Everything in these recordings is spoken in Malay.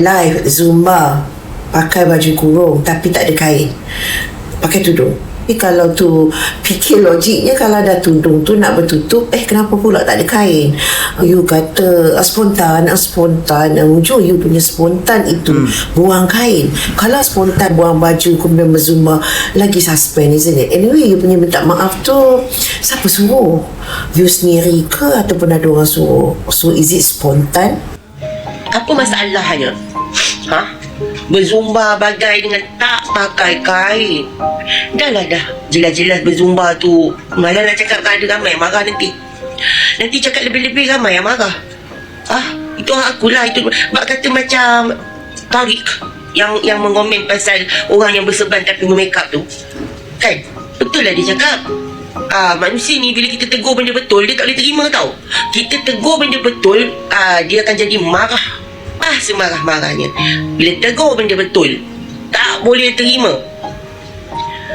Live Zumba Pakai baju kurung Tapi tak ada kain. Pakai tudung. Tapi kalau tu Fikir logiknya Kalau ada tudung tu Nak bertutup Eh kenapa pula tak ada kain? You kata ah, Spontan ah, Spontan. Ah, Ujung you punya spontan itu Buang kain. Kalau spontan Buang baju Kemudian berzumba Lagi suspend isn't it? Anyway you punya minta maaf tu Siapa suruh? You sendiri ke Ataupun ada orang suruh? So is it spontan Apa masalahnya? Ha? Berzumba bagai dengan tak pakai kain. Dah lah dah. Jelas-jelas berzumba tu. Malah nak cakap kan ada ramai marah nanti. Nanti cakap lebih-lebih ramai yang marah. Ah, itu hak aku lah. Itu, bak kata macam Tariq yang yang mengomen pasal orang yang berseban tapi memekap tu. Kan? Betul lah dia cakap. Ah, manusia ni bila kita tegur benda betul dia tak boleh terima tau. Kita tegur benda betul, ah dia akan jadi marah. Ah semarah-marahnya. Bila tegur benda betul, tak boleh terima.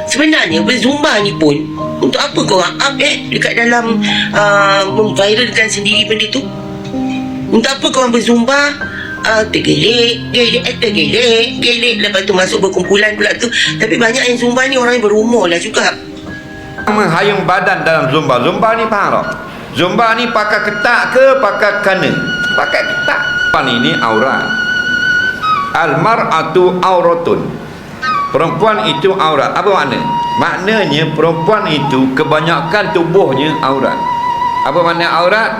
Sebenarnya berzumba ni pun untuk apa korang up eh dekat dalam uh, memviralkan sendiri benda tu? Untuk apa korang berzumba uh, tergelik, gelik, eh tergelik, gelik lepas tu masuk berkumpulan pula tu. Tapi banyak yang zumba ni orang yang berumur lah juga. Menghayung badan dalam zumba. Zumba ni faham tak? Zumba ni pakai ketak ke pakai kana? Pakai ketak. Perempuan ini aurat. Al-mar'atu auratun. Perempuan itu aurat. Apa makna? Maknanya perempuan itu kebanyakan tubuhnya aurat. Apa makna aurat?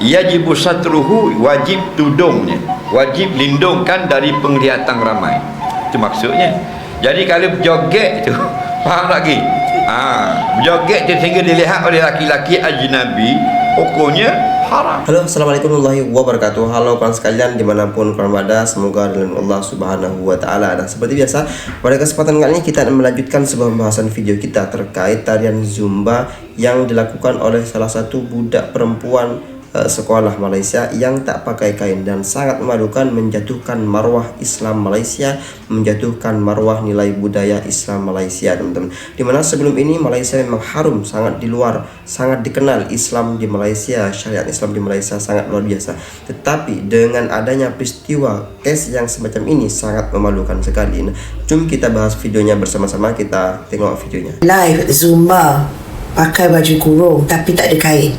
Yajibu satruhu wajib tudungnya. Wajib lindungkan dari penglihatan ramai. Itu maksudnya. Jadi kalau joget tu, faham lagi? Ah, joget tu sehingga dilihat oleh laki-laki ajnabi, hukumnya haram. Halo, Assalamualaikum warahmatullahi wabarakatuh Halo kawan sekalian dimanapun kawan berada Semoga dalam Allah subhanahu wa ta'ala Dan seperti biasa pada kesempatan kali ini Kita akan melanjutkan sebuah pembahasan video kita Terkait tarian Zumba Yang dilakukan oleh salah satu budak perempuan sekolah Malaysia yang tak pakai kain dan sangat memalukan menjatuhkan marwah Islam Malaysia menjatuhkan marwah nilai budaya Islam Malaysia teman-teman. Dimana sebelum ini Malaysia memang harum sangat di luar sangat dikenal Islam di Malaysia syariat Islam di Malaysia sangat luar biasa. Tetapi dengan adanya peristiwa kes yang semacam ini sangat memalukan sekali. Nah, jom kita bahas videonya bersama-sama. Kita tengok videonya. Live Zumba pakai baju kurung tapi tak ada kain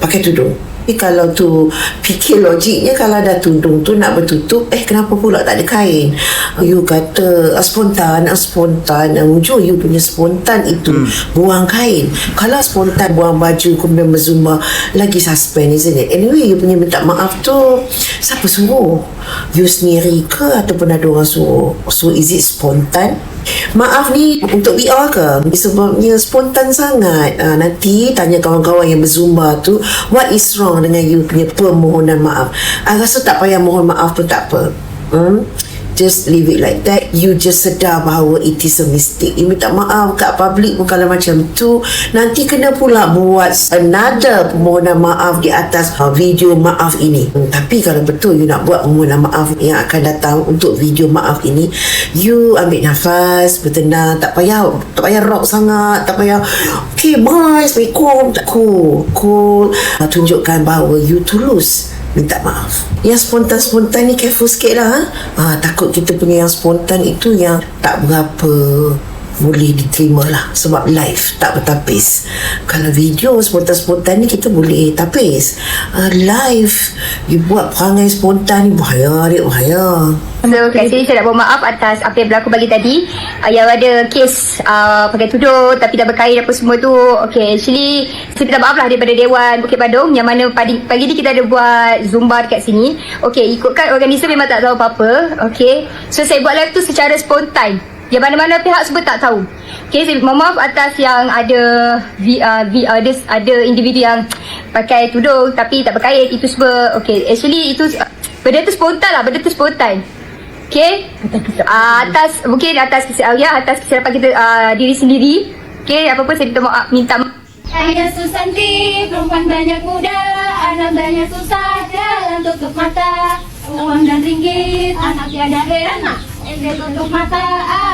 pakai tudung tapi kalau tu fikir logiknya kalau ada tudung tu nak bertutup eh kenapa pula tak ada kain? You kata ah, spontan ah, spontan. Ah, ujung you punya spontan itu buang kain. Kalau spontan buang baju kemudian berzumba lagi suspend isn't it? Anyway you punya minta maaf tu siapa suruh? You sendiri ke ataupun ada orang suruh? So is it spontan? Maaf ni untuk VR ke? Sebabnya spontan sangat. Uh, nanti tanya kawan-kawan yang berzumba tu, what is wrong dengan you punya permohonan maaf? I rasa tak payah mohon maaf pun tak apa. Hmm? Just leave it like that. You just sedar bahawa It is a mistake. You minta maaf kat public pun Kalau macam tu. Nanti kena pula buat Another permohonan maaf Di atas video maaf ini. Tapi kalau betul You nak buat permohonan maaf Yang akan datang Untuk video maaf ini You ambil nafas Bertenang Tak payah Tak payah rock sangat Tak payah Okay bye Tak cool. Cool. Uh, Tunjukkan bahawa You tulus minta maaf. Yang spontan-spontan ni careful sikit lah. Ha? Ah, takut kita punya yang spontan itu yang tak berapa boleh diterima lah sebab live tak bertapis. Kalau video spontan-spontan ni kita boleh tapis. Uh, live you buat perangai spontan ni bahaya dia bahaya. So kat sini saya nak mohon maaf atas apa yang berlaku pagi tadi. Uh, Yang ada kes uh, pakai tudung tapi dah berkain apa semua tu. Okay actually saya minta maaf lah daripada Dewan Bukit Badung Yang mana pagi, pagi ni kita ada buat Zumba dekat sini. Okay ikutkan organizer memang tak tahu apa-apa. Okay So saya buat live tu secara spontan yang mana-mana pihak semua tak tahu. Okay, saya mohon maaf atas yang ada v, uh, v, uh, ada, ada individu yang pakai tudung tapi tak berkait. Itu semua Okay, actually itu uh, benda tu spontan lah, benda tu spontan. Okay uh, Atas Mungkin atas kisah ya, Atas kesilapan kita uh, Diri sendiri. Okay Apa-apa saya minta maaf Minta maaf. Saya Susanti, perempuan banyak muda, anak banyak susah, jalan tutup mata, uang dan ringgit, anak tiada heran, ente tutup mata,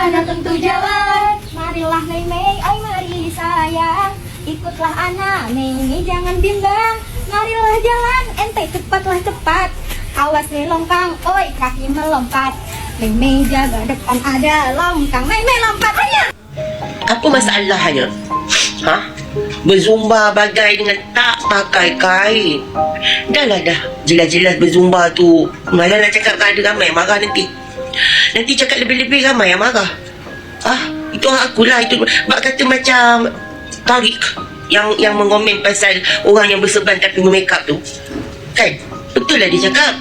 anak tentu jalan. Marilah Mei ay mari sayang, ikutlah anak Mei jangan bimbang, marilah jalan, ente cepatlah cepat, Awas ni longkang, oi kaki melompat Di meja depan ada longkang Main main lompat aja Apa masalahnya? Ha? Berzumba bagai dengan tak pakai kain. Dah lah dah. Jelas-jelas berzumba tu. Malah nak cakap kan ada ramai marah nanti. Nanti cakap lebih-lebih ramai yang marah. Ah, itu hak akulah itu. Mak kata macam Tariq yang yang mengomen pasal orang yang berseban tapi bermakeup tu. Kan? Betul lah dia cakap.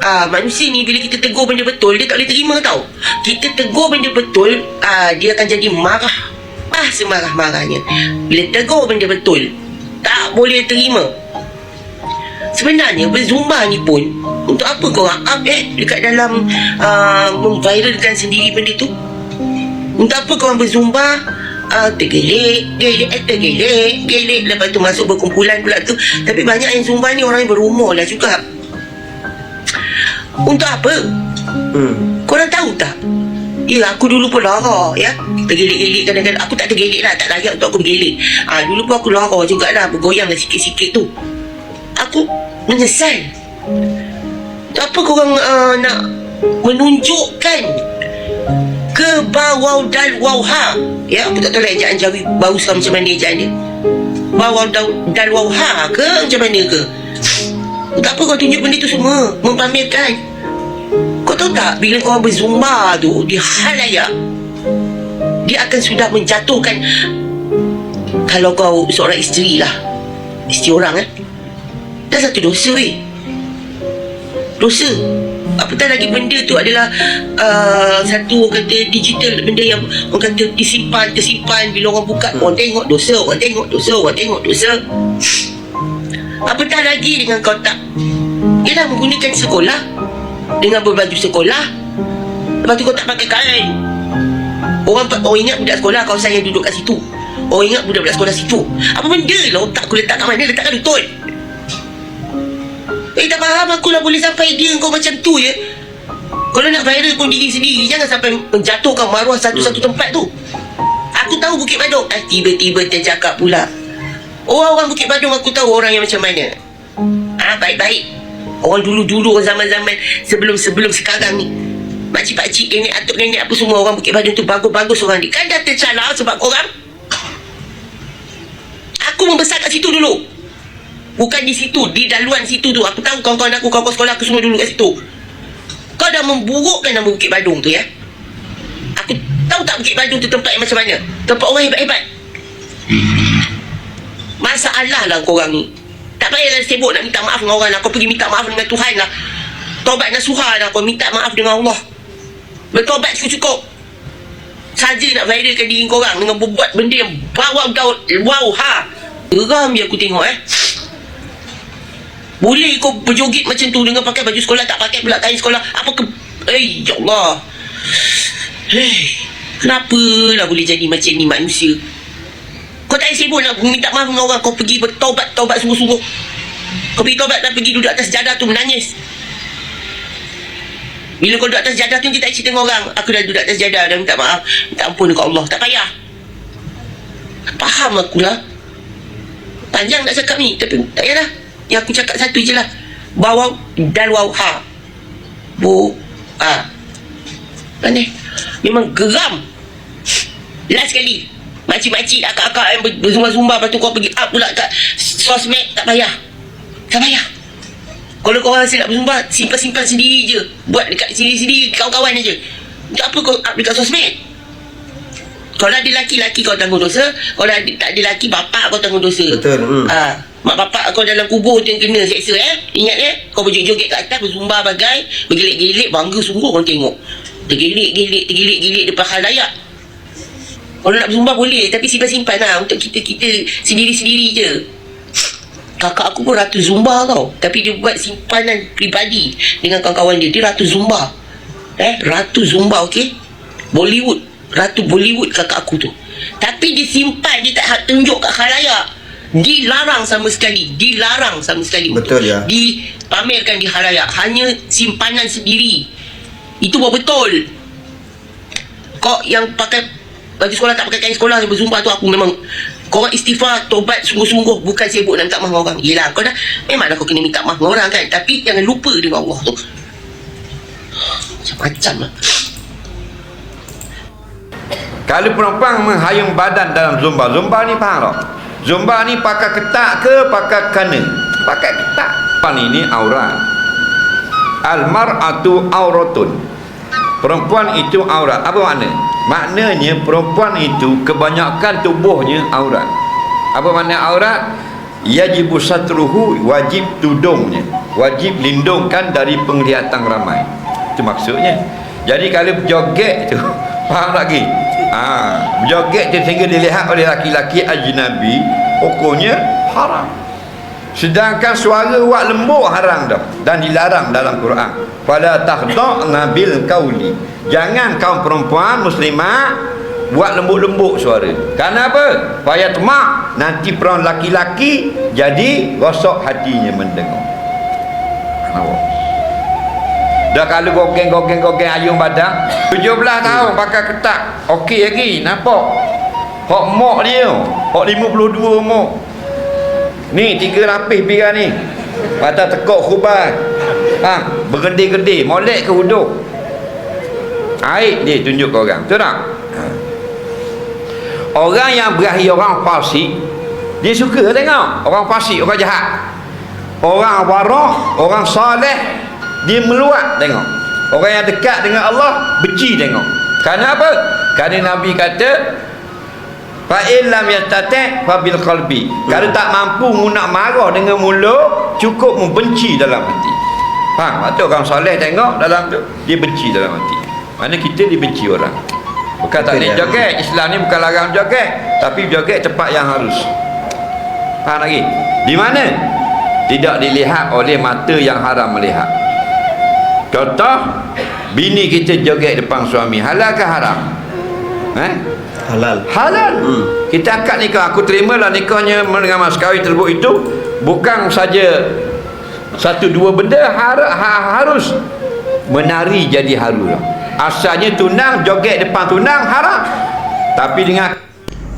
Ah, manusia ni bila kita tegur benda betul dia tak boleh terima tau. Kita tegur benda betul, ah dia akan jadi marah. Ah semarah-marahnya. Bila tegur benda betul, tak boleh terima. Sebenarnya berzumba ni pun untuk apa korang up eh dekat dalam uh, memviralkan sendiri benda tu? Untuk apa korang berzumba uh, tergelik, gelik, eh, tergelik, gelik lepas tu masuk berkumpulan pula tu. Tapi banyak yang zumba ni orang yang berumur lah juga. Untuk apa? Hmm. Korang tahu tak? Ya, aku dulu pun lara, ya. Tergelik-gelik kadang-kadang. Aku tak tergelik lah, tak layak untuk aku bergelik. Ah, dulu pun aku lara jugalah, bergoyang lah sikit-sikit tu. Aku menyesal. Apa korang uh, nak menunjukkan ke bawau dal wauha. Ya, aku tak tahu lah ejaan Jawi Bausa macam mana ejaan dia. Bawau dal, dal wauha ke macam mana ke? Tak apa kau tunjuk benda tu semua, mempamerkan. Kau tahu tak bila kau berzumba tu di halayak dia akan sudah menjatuhkan kalau kau seorang isteri lah isteri orang eh dah satu dosa weh. Dosa. Apatah lagi benda tu adalah uh, satu orang kata digital benda yang orang kata disimpan tersimpan. Bila orang buka orang tengok dosa orang tengok dosa orang tengok dosa. Apatah lagi dengan kau tak? Ialah menggunakan sekolah. Dengan berbaju sekolah. Lepas tu kau tak pakai kain. Orang orang ingat budak sekolah kau saya duduk kat situ. Orang ingat budak-budak sekolah situ. Apa benda lah otak aku letak kat mana? Letak kat lutut eh tak faham aku lah boleh sampai dia kau macam tu je kalau nak viral pun diri sendiri jangan sampai menjatuhkan maruah satu-satu tempat tu aku tahu Bukit Badung eh tiba-tiba tercakap pula orang-orang Bukit Badung aku tahu orang yang macam mana ah baik-baik Orang dulu-dulu orang zaman-zaman sebelum-sebelum sekarang ni. Makcik-pakcik, nenek atuk nenek apa semua orang Bukit Badung tu bagus-bagus orang ni. Kan dah tercalar sebab korang. Aku membesar kat situ dulu. Bukan di situ, di daluan situ tu. Aku tahu kawan-kawan aku, kawan-kawan sekolah aku semua dulu kat situ. Kau dah memburukkan nama Bukit Badung tu ya. Aku tahu tak Bukit Badung tu tempat yang macam mana? Tempat orang hebat-hebat. Masalah lah korang ni. Tak payahlah sibuk nak minta maaf dengan orang lah. Kau pergi minta maaf dengan Tuhan lah. Taubat nasuha lah. Kau minta maaf dengan Allah. Bertobat cukup-cukup. Saja nak viralkan diri korang dengan berbuat benda yang bawah daun. Wow, ha. Geram je aku tengok eh. Boleh kau berjoget macam tu dengan pakai baju sekolah, tak pakai pula kain sekolah. Apa ke... Eh, ya Allah. Hei, kenapa lah boleh jadi macam ni manusia? Kau tak sibuk nak minta maaf dengan orang. Kau pergi bertaubat, taubat sungguh-sungguh. Kau pergi taubat dan pergi duduk atas jadah tu menangis. Bila kau duduk atas jadah tu, nanti tak cerita dengan orang. Aku dah duduk atas jadah dan minta maaf. Minta ampun dekat Allah. Tak payah. Faham aku lah. Panjang nak cakap ni. Tapi tak payahlah. Yang aku cakap satu je lah. Bawau dan wau ha. Bu. Ha. Mana? Memang geram. Last sekali. Makcik-makcik, akak-akak yang ber- berzumba-zumba Lepas tu kau pergi up pula kat sosmed Tak payah Tak payah Kalau kau rasa nak berzumba Simpan-simpan sendiri je Buat dekat sendiri-sendiri Kawan-kawan aja Untuk apa kau up dekat sosmed Kalau ada laki-laki kau tanggung dosa Kalau ada, tak ada laki bapak kau tanggung dosa. Betul, hmm. ha, Mak bapak kau dalam kubur tu yang kena seksa eh. Ingat eh? Kau berjoget kat atas Berzumba bagai Bergelik-gelik Bangga sungguh orang tengok. Tergelik-gelik Tergelik-gelik depan halayak kalau nak berzumba boleh Tapi simpan-simpan lah Untuk kita-kita Sendiri-sendiri je. Kakak aku pun ratu zumba tau. Tapi dia buat simpanan pribadi Dengan kawan-kawan dia. Dia ratu zumba Eh Ratu zumba okey? Bollywood Ratu Bollywood kakak aku tu. Tapi dia simpan Dia tak tunjuk kat khalayak. Dilarang sama sekali. Dilarang sama sekali Betul, ya. Dipamerkan di khalayak. Hanya simpanan sendiri. Itu buat betul. Kau yang pakai baju sekolah tak pakai kain sekolah yang berzumba tu aku memang Korang istighfar, tobat sungguh-sungguh. Bukan sibuk nak minta maaf dengan orang. Yelah kau dah Memang kau kena minta maaf dengan orang kan? Tapi jangan lupa dengan Allah tu. Macam-macam lah Kalau perempuan menghayung badan dalam zumba Zumba ni faham tak? Zumba ni pakai ketak ke pakai kana? Pakai ketak Pan ini aurat Al-mar'atu auratun Perempuan itu aurat Apa makna? Maknanya perempuan itu kebanyakan tubuhnya aurat Apa makna aurat? Yajibu satruhu wajib tudungnya Wajib lindungkan dari penglihatan ramai Itu maksudnya Jadi kalau joget tu Faham lagi? Ha, joget sehingga dilihat oleh laki-laki ajnabi Hukumnya haram Sedangkan suara wak lembut haram dah dan dilarang dalam Quran. Fala takhda'na bil qauli. Jangan kaum perempuan muslimat buat lembut-lembut suara. Karena apa? Fayatma nanti perawan laki-laki jadi rosak hatinya mendengar. Kenapa? Dah kalau gogeng-gogeng-gogeng ayung badan 17 tahun pakai ketak. Okey lagi nampak? Hak mok dia Hak 52 mok. Ni tiga rapih pira ni. Mata tekuk khubar. Ha, Bergede-gede Molek ke huduk Aib dia tunjuk ke orang Betul tak? Ha. Orang yang berakhir orang fasik Dia suka tengok. Orang fasik, orang jahat. Orang warak, orang saleh Dia meluat tengok Orang yang dekat dengan Allah Benci tengok Kerana apa? Kerana Nabi kata Fa'in lam yastati' fa bil qalbi. Kalau tak mampu mu nak marah dengan mulut, cukup membenci dalam hati. Faham? Waktu orang soleh tengok dalam tu, dia benci dalam hati. Mana kita dibenci orang. Bukan tak boleh joget. Islam ni bukan larang joget, tapi joget tempat yang harus. Faham lagi? Di mana? Tidak dilihat oleh mata yang haram melihat. Contoh, bini kita joget depan suami, halal ke haram? Eh? halal halal hmm. kita akad nikah aku terimalah nikahnya dengan mas kahwin tersebut itu bukan saja satu dua benda har, ha, harus menari jadi haru asalnya tunang joget depan tunang haram tapi dengan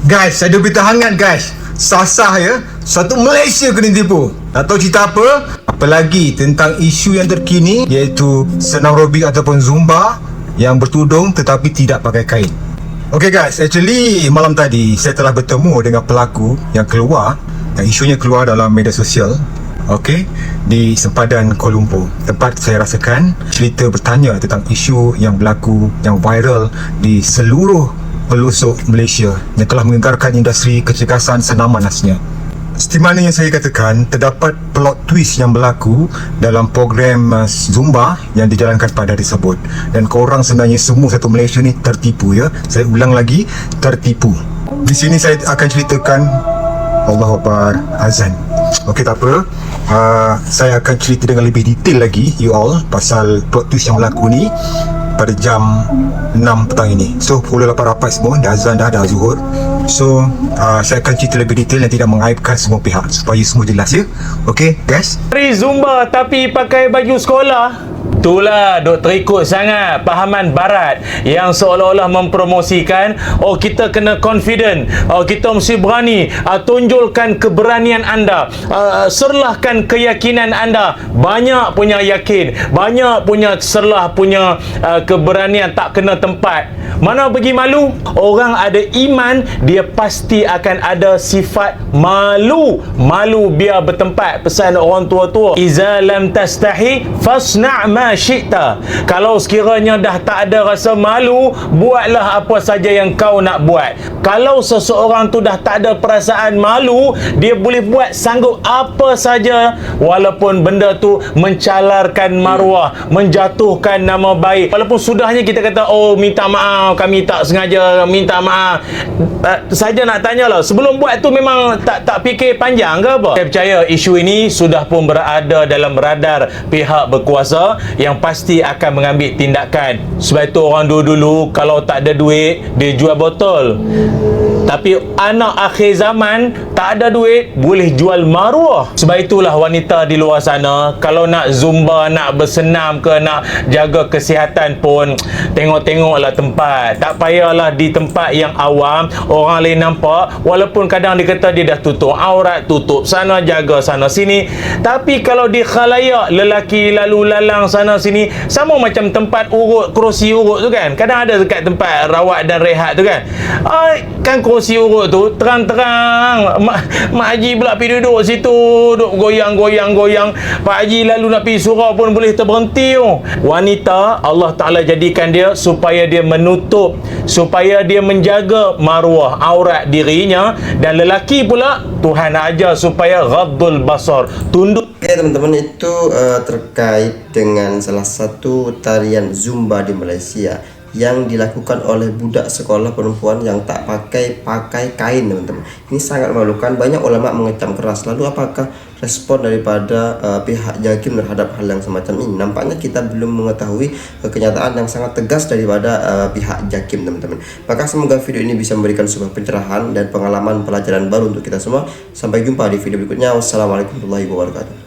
Guys, ada berita hangat guys. Sah-sah ya. Satu Malaysia kena tipu. Tak tahu cerita apa. Apalagi tentang isu yang terkini iaitu senam aerobik ataupun zumba yang bertudung tetapi tidak pakai kain. Okay guys, actually malam tadi saya telah bertemu dengan pelaku yang keluar yang isunya keluar dalam media sosial Okay Di sempadan Kuala Lumpur Tempat saya rasakan Cerita bertanya tentang isu yang berlaku Yang viral Di seluruh pelosok Malaysia Yang telah mengenggarkan industri kecergasan senaman khasnya seperti mana yang saya katakan, terdapat plot twist yang berlaku dalam program uh, Zumba yang dijalankan pada hari tersebut. Dan korang sebenarnya semua satu Malaysia ni tertipu ya. Saya ulang lagi, tertipu. Di sini saya akan ceritakan Allah Akbar Azan. Okey tak apa. Uh, saya akan cerita dengan lebih detail lagi you all pasal plot twist yang berlaku ni pada jam 6 petang ini. So, follow rapat-rapat semua. Dah azan dah, dah zuhur. So, uh, saya akan cerita lebih detail dan tidak mengaibkan semua pihak supaya semua jelas ya. Okay, guys? Hari Zumba tapi pakai baju sekolah Itulah dok terikut sangat pahaman barat yang seolah-olah mempromosikan oh kita kena confident. Oh kita mesti berani uh, tunjulkan keberanian anda. Uh, serlahkan keyakinan anda. Banyak punya yakin banyak punya serlah punya uh, keberanian tak kena tempat. Mana pergi malu? Orang ada iman dia pasti akan ada sifat malu. Malu biar bertempat pesan orang tua-tua. Iza lam tastahi fasna' ma syi'ta. Kalau sekiranya dah tak ada rasa malu buatlah apa saja yang kau nak buat. Kalau seseorang tu dah tak ada perasaan malu dia boleh buat sanggup apa saja. Walaupun benda tu mencalarkan maruah menjatuhkan nama baik. Walaupun sudahnya kita kata oh minta maaf kami tak sengaja minta maaf. Uh, saja nak tanyalah sebelum buat tu memang tak tak fikir panjang ke apa? Saya percaya isu ini sudah pun berada dalam radar pihak berkuasa yang pasti akan mengambil tindakan. Sebab itu orang dulu-dulu kalau tak ada duit, dia jual botol. Tapi anak akhir zaman tak ada duit boleh jual maruah. Sebab itulah wanita di luar sana kalau nak zumba, nak bersenam ke nak jaga kesihatan pun tengok-tengoklah tempat. Tak payahlah di tempat yang awam orang lain nampak walaupun kadang dia kata dia dah tutup aurat, tutup sana jaga sana sini. Tapi kalau di khalayak lelaki lalu lalang sana sini sama macam tempat urut kerusi urut tu kan. Kadang ada dekat tempat rawat dan rehat tu kan. Ai kan kerusi urut tu terang-terang. Mak, mak haji pula pergi duduk situ duduk goyang-goyang-goyang. Pak Haji lalu nak pergi surau pun boleh terberhenti tu wanita Allah Ta'ala jadikan dia supaya dia menutup supaya dia menjaga maruah aurat dirinya. Dan lelaki pula Tuhan ajar supaya ghaddul basar tunduk. Oke teman-teman itu eh, terkait dengan salah satu tarian Zumba di Malaysia yang dilakukan oleh budak sekolah perempuan yang tak pakai pakai kain teman-teman. Ini sangat memalukan. Banyak ulama mengecam keras. Lalu apakah respon daripada eh, pihak Jakim terhadap hal yang semacam ini? Nampaknya kita belum mengetahui eh, kenyataan yang sangat tegas daripada eh, pihak Jakim teman-teman. Maka semoga video ini bisa memberikan sebuah pencerahan dan pengalaman pelajaran baru untuk kita semua. Sampai jumpa di video berikutnya. Wassalamualaikum warahmatullahi wabarakatuh.